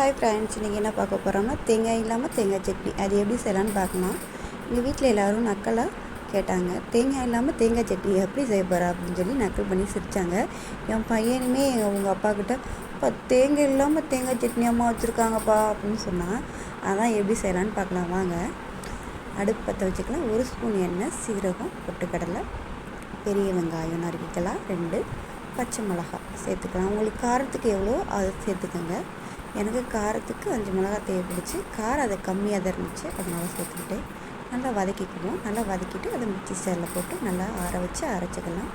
Hi friends இன்றைக்கி என்ன பார்க்க போகிறோம்னா தேங்காய் இல்லாமல் தேங்காய் சட்னி. அது எப்படி செய்யலான்னு பார்க்கலாம். எங்கள் வீட்டில் எல்லோரும் நக்கலாக கேட்டாங்க. தேங்காய் இல்லாமல் தேங்காய் சட்னி எப்படி செய்ய போகிறா அப்படின்னு சொல்லி நக்கல் பண்ணி சிரித்தாங்க என் பையனுமே அவங்க அப்பா கிட்ட தேங்காய் இல்லாமல் தேங்காய் சட்னி அம்மா வச்சுருக்காங்கப்பா அப்படின்னு சொன்னான் அதான் எப்படி செய்யலான்னு பார்க்கலாம். வாங்க. அடுப்பு பற்ற வச்சுக்கலாம். ஒரு ஸ்பூன் எண்ணெய் சீரகம் பொட்டுக்கடலை பெரிய வெங்காயம் நறுக்கிக்கலாம். ரெண்டு பச்சை மிளகாய் சேர்த்துக்கலாம். உங்களுக்கு காரத்துக்கு எவ்வளோ அதை சேர்த்துக்கோங்க. எனக்கு காரத்துக்கு அஞ்சு மிளகாய் தேவைப்படுச்சு காரம் அதை கம்மியாக தான் இருந்துச்சு அதனால் சேர்த்துக்கிட்டு நல்லா வதக்கிக்குவோம் நல்லா வதக்கிட்டு அதை மிக்சி சேரில் போட்டு நல்லா ஆற வச்சு அரைச்சிக்கலாம்.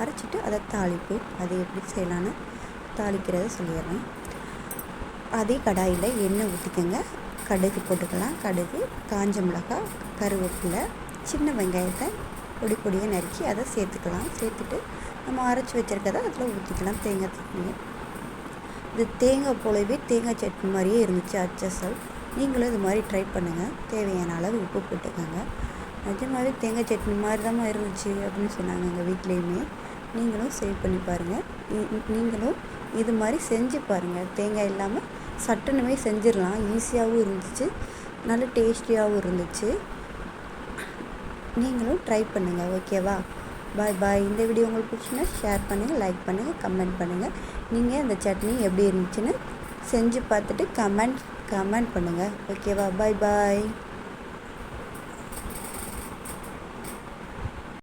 அரைச்சிட்டு அதை தாளிப்பு அது எப்படி செய்யலான்னு தாளிக்கிறத சொல்லிடுறேன். அதே கடாயில் எண்ணெய் ஊற்றிக்கோங்க கடுகு போட்டுக்கலாம். கடுகு காஞ்ச மிளகாய் கருவேப்பிலை சின்ன வெங்காயத்தை பொடி பொடியாக நறுக்கி அதை சேர்த்துக்கலாம். சேர்த்துட்டு நம்ம அரைச்சி வச்சுருக்கதை அதில் ஊற்றிக்கலாம் தேங்காய் தண்ணியை இது தேங்காய் போலவே தேங்காய் சட்னி மாதிரியே இருந்துச்சு அச்சசல் நீங்களும் இது மாதிரி ட்ரை பண்ணுங்கள் தேவையான அளவு உப்பு போட்டுக்கோங்க. நிஜமாவே தேங்காய் சட்னி மாதிரி தான் இருந்துச்சு அப்படின்னு சொன்னாங்க எங்கள் வீட்லேயுமே. நீங்களும் சேவ் பண்ணி பாருங்கள் நீங்களும் இது மாதிரி செஞ்சு பாருங்கள் தேங்காய் இல்லாமல் சட்டுனுமே செஞ்சிடலாம். ஈஸியாகவும் இருந்துச்சு. நல்ல டேஸ்டியாகவும் இருந்துச்சு. நீங்களும் ட்ரை பண்ணுங்கள் ஓகேவா பாய் பாய் இந்த வீடியோ உங்களுக்கு பிடிச்சுன்னா ஷேர் பண்ணுங்கள் லைக் பண்ணுங்கள் கமெண்ட் பண்ணுங்கள் நீங்கள் அந்த சட்னி எப்படி இருந்துச்சுன்னு செஞ்சு பார்த்துட்டு கமெண்ட் கமெண்ட் பண்ணுங்கள் ஓகேவா பாய் பாய்